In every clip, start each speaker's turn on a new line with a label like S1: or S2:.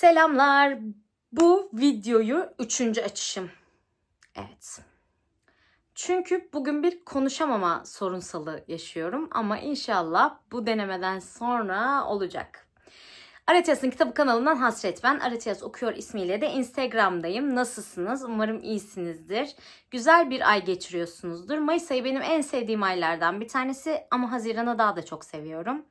S1: Selamlar. Bu videoyu üçüncü açışım. Evet. Çünkü bugün bir konuşamama sorunsalı yaşıyorum ama inşallah bu denemeden sonra olacak. Aretiyas'ın kitabı kanalından Hasret ben. Aretiyas okuyor ismiyle de Instagram'dayım. Nasılsınız? Umarım iyisinizdir. Güzel bir ay geçiriyorsunuzdur. Mayıs ayı benim en sevdiğim aylardan bir tanesi ama Haziran'ı daha da çok seviyorum.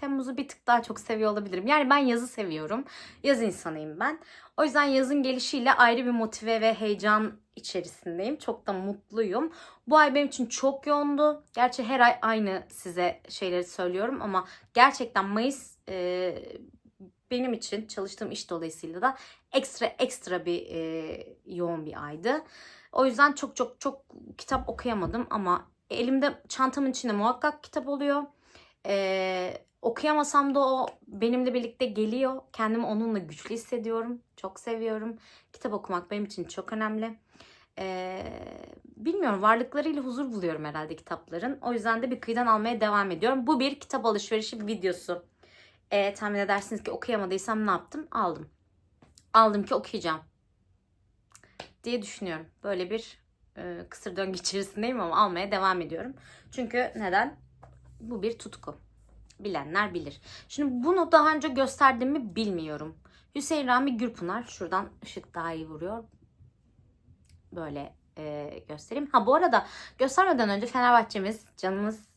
S1: Temmuz'u bir tık daha çok seviyor olabilirim. Yani ben yazı seviyorum. Yaz insanıyım ben. O yüzden yazın gelişiyle ayrı bir motive ve heyecan içerisindeyim. Çok da mutluyum. Bu ay benim için çok yoğundu. Gerçi her ay aynı size şeyleri söylüyorum ama gerçekten Mayıs e, benim için çalıştığım iş dolayısıyla da ekstra ekstra bir e, yoğun bir aydı. O yüzden çok çok çok kitap okuyamadım ama elimde çantamın içinde muhakkak kitap oluyor. Ee, okuyamasam da o benimle birlikte geliyor. Kendimi onunla güçlü hissediyorum. Çok seviyorum. Kitap okumak benim için çok önemli. Ee, bilmiyorum varlıklarıyla huzur buluyorum herhalde kitapların. O yüzden de bir kıyıdan almaya devam ediyorum. Bu bir kitap alışverişi videosu. Ee, tahmin edersiniz ki okuyamadıysam ne yaptım? Aldım. Aldım ki okuyacağım. Diye düşünüyorum. Böyle bir e, kısır döngü içerisindeyim ama almaya devam ediyorum. Çünkü neden? Bu bir tutku. Bilenler bilir. Şimdi bunu daha önce gösterdiğimi bilmiyorum. Hüseyin Rami Gürpınar. Şuradan ışık daha iyi vuruyor. Böyle e, göstereyim. Ha bu arada göstermeden önce Fenerbahçe'miz, canımız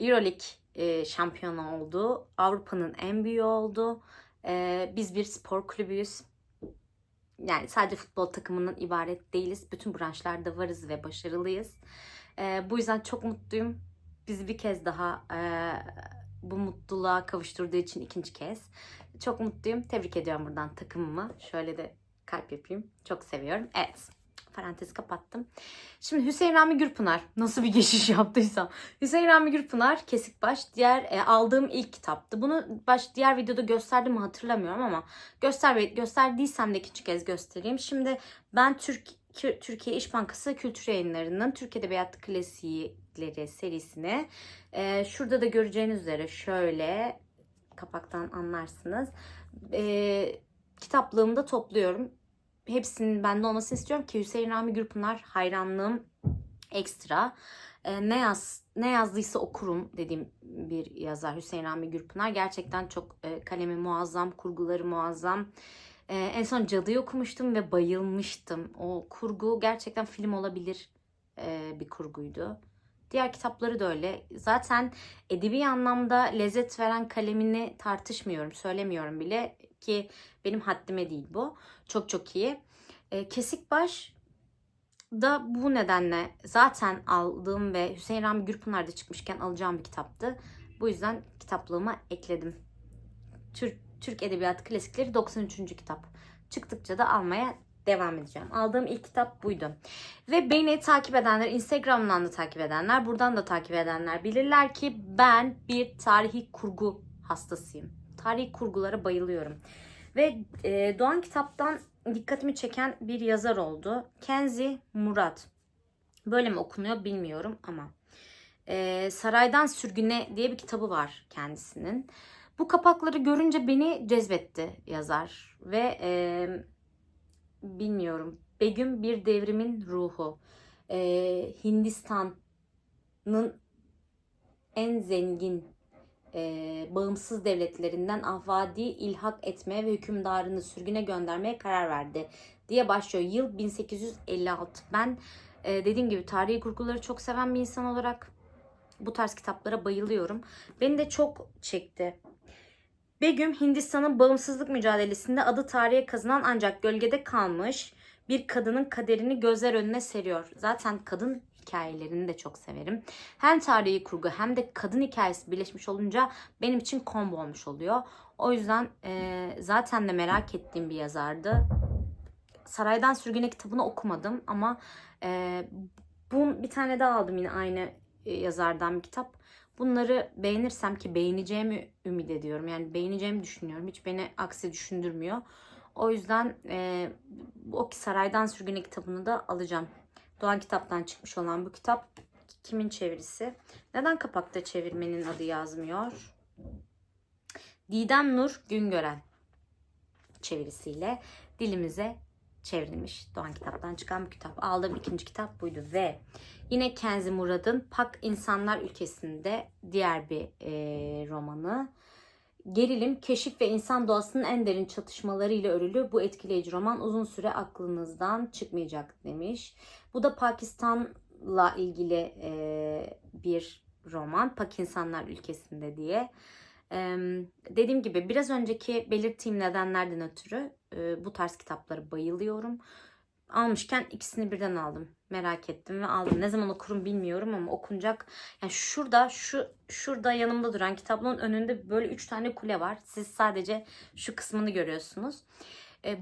S1: Euroleague e, şampiyonu oldu. Avrupa'nın en büyüğü oldu. E, biz bir spor kulübüyüz. Yani sadece futbol takımının ibaret değiliz. Bütün branşlarda varız ve başarılıyız. E, bu yüzden çok mutluyum. Bizi bir kez daha e, bu mutluluğa kavuşturduğu için ikinci kez. Çok mutluyum. Tebrik ediyorum buradan takımımı. Şöyle de kalp yapayım. Çok seviyorum. Evet. Parantezi kapattım. Şimdi Hüseyin Rami Gürpınar. Nasıl bir geçiş yaptıysam. Hüseyin Rami Gürpınar Kesikbaş. Diğer e, aldığım ilk kitaptı. Bunu baş diğer videoda gösterdim mi hatırlamıyorum ama göster gösterdiysem de ikinci kez göstereyim. Şimdi ben Türk Türkiye İş Bankası Kültür Yayınları'nın Türk Edebiyat Klasikleri serisini e, şurada da göreceğiniz üzere şöyle kapaktan anlarsınız. E, kitaplığımda topluyorum. Hepsinin bende olmasını istiyorum ki Hüseyin Rami Gürpınar hayranlığım ekstra. E, ne yaz ne yazdıysa okurum dediğim bir yazar Hüseyin Rami Gürpınar. Gerçekten çok e, kalemi muazzam, kurguları muazzam. Ee, en son Cadı'yı okumuştum ve bayılmıştım. O kurgu gerçekten film olabilir e, bir kurguydu. Diğer kitapları da öyle. Zaten edebi anlamda lezzet veren kalemini tartışmıyorum, söylemiyorum bile ki benim haddime değil bu. Çok çok iyi. E, Kesikbaş da bu nedenle zaten aldığım ve Hüseyin Rami Gürpınar'da çıkmışken alacağım bir kitaptı. Bu yüzden kitaplığıma ekledim. Türk Türk Edebiyatı Klasikleri 93. kitap. Çıktıkça da almaya devam edeceğim. Aldığım ilk kitap buydu. Ve beni takip edenler, Instagram'dan da takip edenler, buradan da takip edenler bilirler ki ben bir tarihi kurgu hastasıyım. Tarihi kurgulara bayılıyorum. Ve e, Doğan Kitap'tan dikkatimi çeken bir yazar oldu. Kenzi Murat. Böyle mi okunuyor bilmiyorum ama. E, Saraydan Sürgüne diye bir kitabı var kendisinin. Bu kapakları görünce beni cezbetti yazar ve e, bilmiyorum Begüm bir devrimin ruhu e, Hindistan'ın en zengin e, bağımsız devletlerinden Ahvadi ilhak etmeye ve hükümdarını sürgüne göndermeye karar verdi diye başlıyor. Yıl 1856. Ben e, dediğim gibi tarihi kurguları çok seven bir insan olarak bu tarz kitaplara bayılıyorum. Beni de çok çekti. Begüm Hindistan'ın bağımsızlık mücadelesinde adı tarihe kazınan ancak gölgede kalmış bir kadının kaderini gözler önüne seriyor. Zaten kadın hikayelerini de çok severim. Hem tarihi kurgu hem de kadın hikayesi birleşmiş olunca benim için combo olmuş oluyor. O yüzden e, zaten de merak ettiğim bir yazardı. Saraydan Sürgüne kitabını okumadım ama e, bu bir tane daha aldım yine aynı e, yazardan bir kitap. Bunları beğenirsem ki beğeneceğimi ümit ediyorum. Yani beğeneceğimi düşünüyorum. Hiç beni aksi düşündürmüyor. O yüzden e, o Saraydan Sürgüne kitabını da alacağım. Doğan Kitap'tan çıkmış olan bu kitap kimin çevirisi? Neden kapakta çevirmenin adı yazmıyor? Didem Nur Güngören. çevirisiyle dilimize çevrilmiş. Doğan kitaptan çıkan bir kitap. Aldığım ikinci kitap buydu ve yine Kenzi Murad'ın Pak İnsanlar Ülkesi'nde diğer bir e, romanı. Gerilim, keşif ve insan doğasının en derin çatışmalarıyla örülü bu etkileyici roman uzun süre aklınızdan çıkmayacak demiş. Bu da Pakistan'la ilgili e, bir roman. Pak İnsanlar Ülkesi'nde diye. Dediğim gibi biraz önceki belirttiğim nedenlerden ötürü e, bu tarz kitapları bayılıyorum. Almışken ikisini birden aldım. Merak ettim ve aldım. Ne zaman okurum bilmiyorum ama okunacak. Yani şurada şu şurada yanımda duran kitaplığın önünde böyle üç tane kule var. Siz sadece şu kısmını görüyorsunuz. E,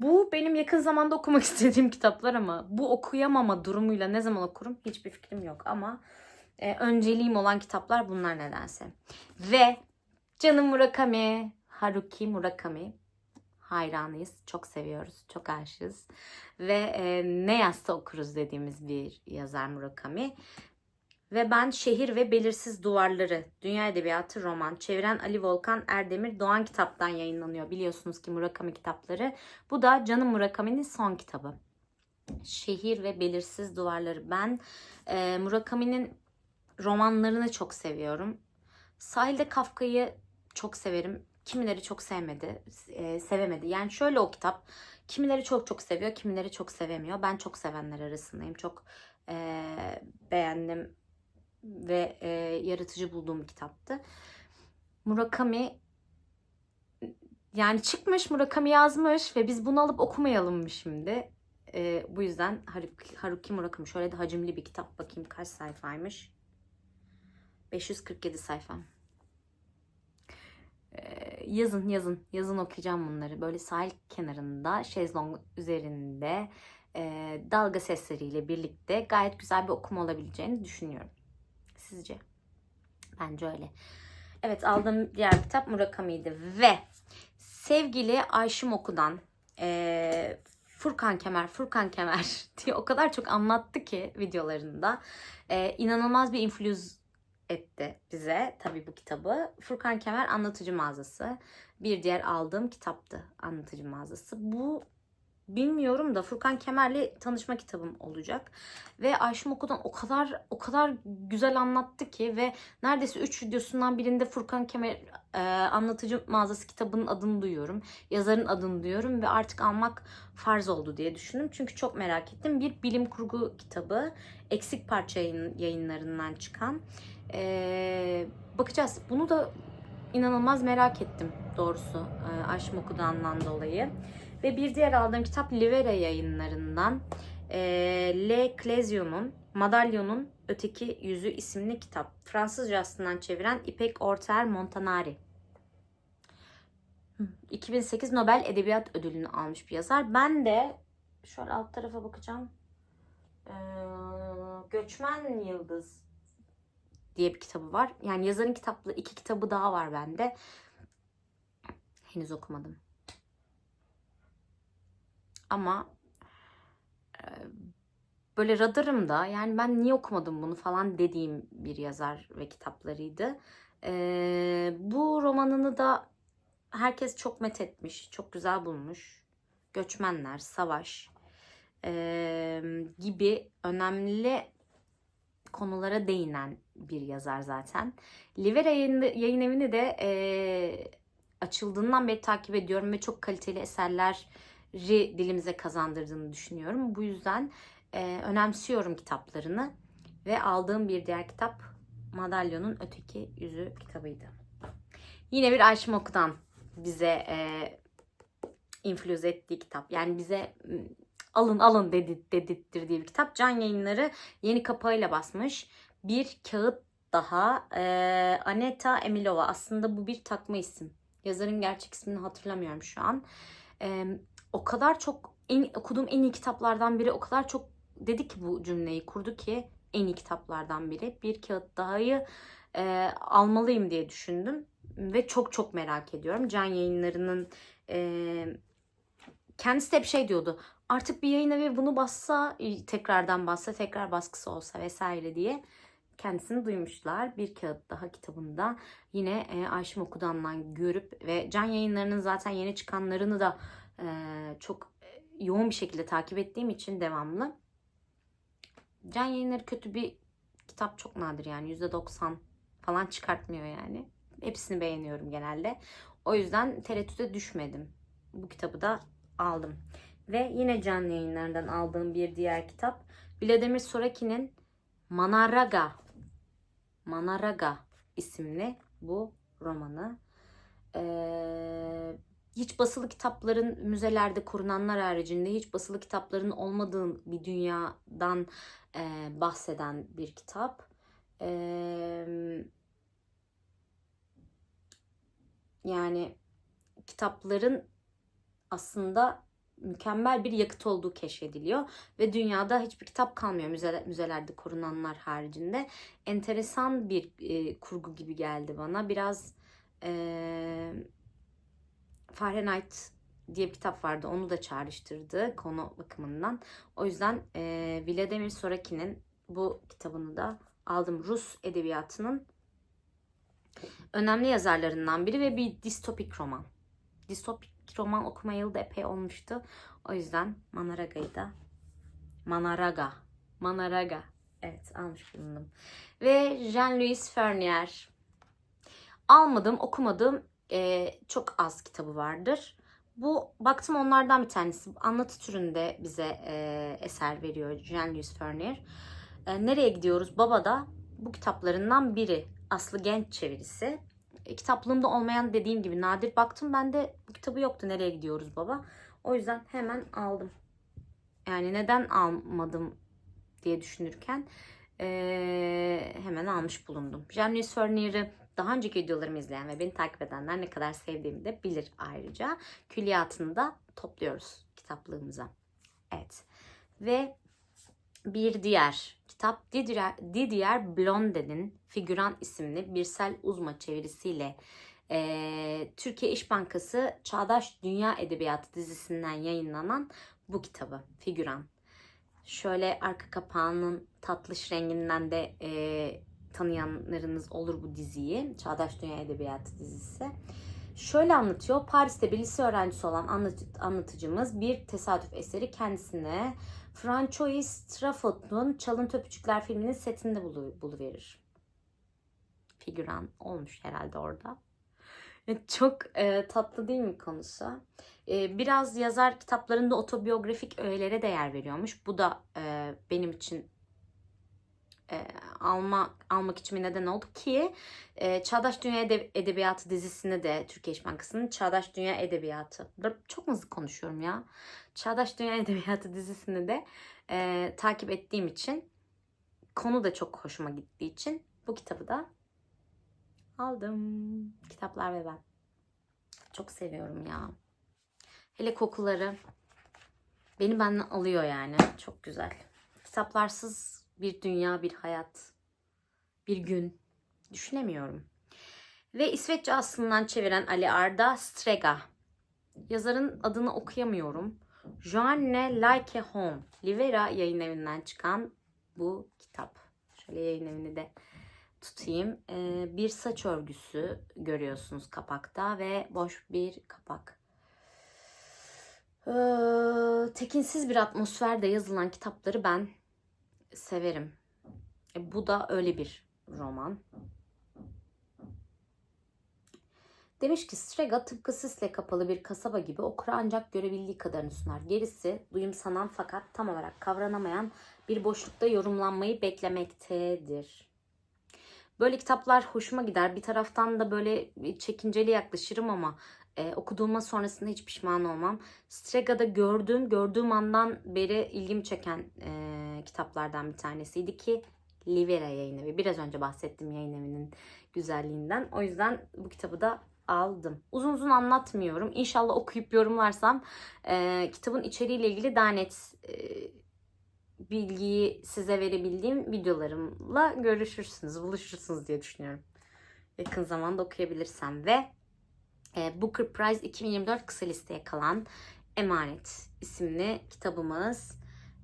S1: bu benim yakın zamanda okumak istediğim kitaplar ama bu okuyamama durumuyla ne zaman okurum hiçbir fikrim yok ama e, önceliğim olan kitaplar bunlar nedense. Ve canım Murakami, Haruki Murakami hayranıyız. Çok seviyoruz, çok aşığız. Ve e, ne yazsa okuruz dediğimiz bir yazar Murakami. Ve ben Şehir ve Belirsiz Duvarları, Dünya Edebiyatı roman, çeviren Ali Volkan Erdemir Doğan kitaptan yayınlanıyor. Biliyorsunuz ki Murakami kitapları. Bu da Canım Murakami'nin son kitabı. Şehir ve Belirsiz Duvarları. Ben e, Murakami'nin romanlarını çok seviyorum. Sahilde Kafka'yı çok severim. Kimileri çok sevmedi, e, sevemedi. Yani şöyle o kitap. Kimileri çok çok seviyor, kimileri çok sevemiyor. Ben çok sevenler arasındayım. Çok e, beğendim ve e, yaratıcı bulduğum bir kitaptı. Murakami yani çıkmış Murakami yazmış ve biz bunu alıp okumayalım mı şimdi? E, bu yüzden Haruki, Haruki Murakami şöyle de hacimli bir kitap bakayım kaç sayfaymış. 547 sayfa. Ee, yazın yazın yazın okuyacağım bunları. Böyle sahil kenarında şezlong üzerinde e, dalga sesleriyle birlikte gayet güzel bir okuma olabileceğini düşünüyorum. Sizce? Bence öyle. Evet aldığım diğer kitap Murakami'ydi ve sevgili Ayşim Oku'dan e, Furkan Kemer, Furkan Kemer diye o kadar çok anlattı ki videolarında. E, inanılmaz bir influz etti bize tabii bu kitabı. Furkan Kemer Anlatıcı Mağazası. Bir diğer aldığım kitaptı Anlatıcı Mağazası. Bu bilmiyorum da Furkan Kemer'le tanışma kitabım olacak. Ve Ayşem Oku'dan o kadar o kadar güzel anlattı ki ve neredeyse 3 videosundan birinde Furkan Kemer e, Anlatıcı Mağazası kitabının adını duyuyorum. Yazarın adını duyuyorum ve artık almak farz oldu diye düşündüm. Çünkü çok merak ettim. Bir bilim kurgu kitabı. Eksik Parça yayın, yayınlarından çıkan. Ee, bakacağız. Bunu da inanılmaz merak ettim doğrusu e, Aşk Okudan'dan dolayı. Ve bir diğer aldığım kitap Livera yayınlarından e, Le Clézion'un Madalyonun Öteki Yüzü isimli kitap. Fransızcasından çeviren İpek Orter Montanari. 2008 Nobel Edebiyat Ödülünü almış bir yazar. Ben de şöyle alt tarafa bakacağım. Ee, Göçmen Yıldız diye bir kitabı var. Yani yazarın kitaplı iki kitabı daha var bende. Henüz okumadım. Ama e, böyle radarımda yani ben niye okumadım bunu falan dediğim bir yazar ve kitaplarıydı. E, bu romanını da herkes çok met etmiş, çok güzel bulmuş. Göçmenler, savaş e, gibi önemli konulara değinen bir yazar zaten. Livera yayın, yayın evini de e, açıldığından beri takip ediyorum ve çok kaliteli eserleri dilimize kazandırdığını düşünüyorum. Bu yüzden e, önemsiyorum kitaplarını ve aldığım bir diğer kitap Madalyonun Öteki Yüzü kitabıydı. Yine bir Ayşem Oku'dan bize e, influze ettiği kitap. Yani bize alın alın dedi, dedirttirdiği bir kitap. Can yayınları yeni kapağıyla basmış. Bir kağıt daha. Ee, Aneta Emilova. Aslında bu bir takma isim. Yazarın gerçek ismini hatırlamıyorum şu an. Ee, o kadar çok en, okuduğum en iyi kitaplardan biri. O kadar çok dedi ki bu cümleyi kurdu ki en iyi kitaplardan biri. Bir kağıt daha'yı e, almalıyım diye düşündüm. Ve çok çok merak ediyorum. Can yayınlarının e, kendisi de bir şey diyordu artık bir yayın evi bunu bassa tekrardan bassa tekrar baskısı olsa vesaire diye kendisini duymuşlar. Bir kağıt daha kitabında yine e, Ayşem Okudan'dan görüp ve Can Yayınları'nın zaten yeni çıkanlarını da e, çok e, yoğun bir şekilde takip ettiğim için devamlı. Can Yayınları kötü bir kitap çok nadir yani %90 falan çıkartmıyor yani. Hepsini beğeniyorum genelde. O yüzden tereddüte düşmedim. Bu kitabı da aldım. Ve yine Can Yayınları'ndan aldığım bir diğer kitap Vladimir Soraki'nin Manaraga Manaraga isimli bu romanı. Ee, hiç basılı kitapların müzelerde korunanlar haricinde hiç basılı kitapların olmadığı bir dünyadan e, bahseden bir kitap. Ee, yani kitapların aslında mükemmel bir yakıt olduğu keşfediliyor ve dünyada hiçbir kitap kalmıyor müze, müzelerde korunanlar haricinde. Enteresan bir e, kurgu gibi geldi bana. Biraz e, Fahrenheit diye bir kitap vardı. Onu da çağrıştırdı konu bakımından. O yüzden e, Vladimir Soraki'nin bu kitabını da aldım. Rus edebiyatının önemli yazarlarından biri ve bir distopik roman. Distopik roman okuma yılı da epey olmuştu. O yüzden Manaraga'yı da Manaraga. Manaraga. Evet almış bulundum. Ve Jean-Louis Fernier. Almadım, okumadım. Ee, çok az kitabı vardır. Bu baktım onlardan bir tanesi. Anlatı türünde bize e, eser veriyor Jean-Louis Fernier. E, nereye gidiyoruz? Baba da bu kitaplarından biri. Aslı Genç çevirisi. E, kitaplığımda olmayan dediğim gibi nadir baktım. Ben de bu kitabı yoktu. Nereye gidiyoruz baba? O yüzden hemen aldım. Yani neden almadım diye düşünürken e, hemen almış bulundum. Jean-Louis Fernier'i daha önceki videolarımı izleyen ve beni takip edenler ne kadar sevdiğimi de bilir ayrıca. Külliyatını da topluyoruz kitaplığımıza. Evet. Ve bir diğer kitap Didier, Blondel'in Figüran isimli Birsel Uzma çevirisiyle e, Türkiye İş Bankası Çağdaş Dünya Edebiyatı dizisinden yayınlanan bu kitabı Figüran. Şöyle arka kapağının tatlış renginden de e, tanıyanlarınız olur bu diziyi. Çağdaş Dünya Edebiyatı dizisi. Şöyle anlatıyor. Paris'te bir lise öğrencisi olan anlat anlatıcımız bir tesadüf eseri kendisine Francois Truffaut'un Çalıntı Öpücükler filminin setinde bulu, buluverir. Figüran olmuş herhalde orada. Çok e, tatlı değil mi konusu? E, biraz yazar kitaplarında otobiyografik öğelere değer veriyormuş. Bu da e, benim için e, alma, almak için bir neden oldu ki e, Çağdaş Dünya Edeb- Edebiyatı dizisini de Türkiye İş Bankası'nın Çağdaş Dünya Edebiyatı. Çok hızlı konuşuyorum ya. Çağdaş Dünya Edebiyatı dizisini de e, takip ettiğim için konu da çok hoşuma gittiği için bu kitabı da aldım. Kitaplar ve ben. Çok seviyorum ya. Hele kokuları beni benden alıyor yani. Çok güzel. Kitaplarsız bir dünya, bir hayat, bir gün düşünemiyorum. Ve İsveççe aslından çeviren Ali Arda Strega. Yazarın adını okuyamıyorum. Joanne Like Home. Livera yayın evinden çıkan bu kitap. Şöyle yayın evini de tutayım. Ee, bir saç örgüsü görüyorsunuz kapakta ve boş bir kapak. Ee, tekinsiz bir atmosferde yazılan kitapları ben severim. E, bu da öyle bir roman. Demiş ki Strega tıpkı sisle kapalı bir kasaba gibi okura ancak görebildiği kadarını sunar. Gerisi duyumsanan fakat tam olarak kavranamayan bir boşlukta yorumlanmayı beklemektedir. Böyle kitaplar hoşuma gider. Bir taraftan da böyle çekinceli yaklaşırım ama e, okuduğuma sonrasında hiç pişman olmam. Strega'da gördüğüm, gördüğüm andan beri ilgimi çeken e, kitaplardan bir tanesiydi ki Livera yayın evi. Biraz önce bahsettim yayın güzelliğinden. O yüzden bu kitabı da aldım. Uzun uzun anlatmıyorum. İnşallah okuyup yorumlarsam e, kitabın içeriğiyle ilgili daha net e, bilgiyi size verebildiğim videolarımla görüşürsünüz, buluşursunuz diye düşünüyorum. Yakın zamanda okuyabilirsem ve e, Booker Prize 2024 kısa listeye kalan Emanet isimli kitabımız.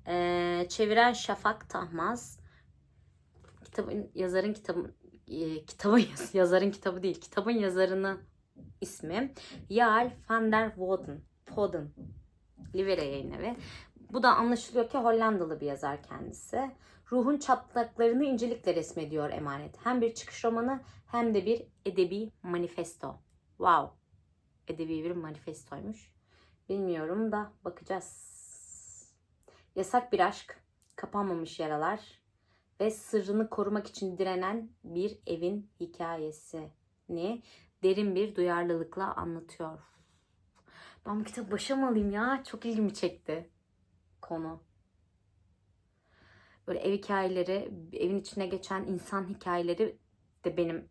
S1: E, çeviren Şafak Tahmaz. kitabın yazarın kitabın e, kitabın yaz- yazarın kitabı değil. Kitabın yazarını ismi Yael van der Woden. Voden. Livera yayın evi. Bu da anlaşılıyor ki Hollandalı bir yazar kendisi. Ruhun çatlaklarını incelikle resmediyor Emanet. Hem bir çıkış romanı hem de bir edebi manifesto. Wow. Edebi bir manifestoymuş. Bilmiyorum da bakacağız. Yasak bir aşk, kapanmamış yaralar ve sırrını korumak için direnen bir evin hikayesini derin bir duyarlılıkla anlatıyor. Ben bu kitabı başa mı alayım ya? Çok ilgimi çekti konu. Böyle ev hikayeleri, evin içine geçen insan hikayeleri de benim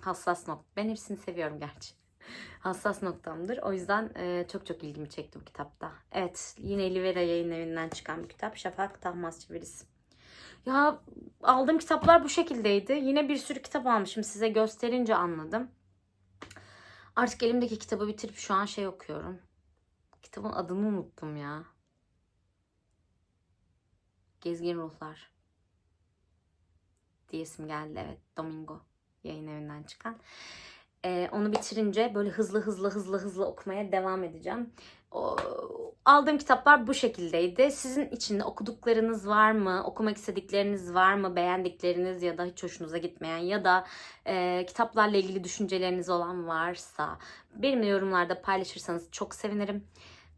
S1: hassas noktam. Ben hepsini seviyorum gerçi. Hassas noktamdır. O yüzden e, çok çok ilgimi çekti bu kitapta. Evet, yine Livera yayın evinden çıkan bir kitap. Şafak Tahmaz çevirisi. Ya aldığım kitaplar bu şekildeydi. Yine bir sürü kitap almışım. Size gösterince anladım. Artık elimdeki kitabı bitirip şu an şey okuyorum. Kitabın adını unuttum ya. Gezgin Ruhlar. Diyesim geldi evet. Domingo yayın evinden çıkan. Ee, onu bitirince böyle hızlı hızlı hızlı hızlı okumaya devam edeceğim. Aldığım kitaplar bu şekildeydi. Sizin içinde okuduklarınız var mı? Okumak istedikleriniz var mı? Beğendikleriniz ya da hiç hoşunuza gitmeyen ya da e, kitaplarla ilgili düşünceleriniz olan varsa benimle yorumlarda paylaşırsanız çok sevinirim.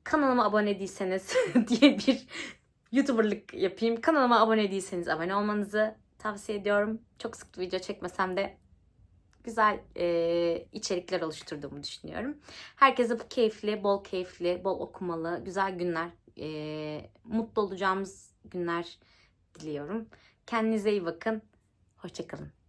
S1: Kanalıma abone değilseniz diye bir YouTuber'lık yapayım. Kanalıma abone değilseniz abone olmanızı tavsiye ediyorum. Çok sık video çekmesem de güzel e, içerikler oluşturduğumu düşünüyorum. Herkese bu keyifli, bol keyifli, bol okumalı, güzel günler, e, mutlu olacağımız günler diliyorum. Kendinize iyi bakın. Hoşçakalın.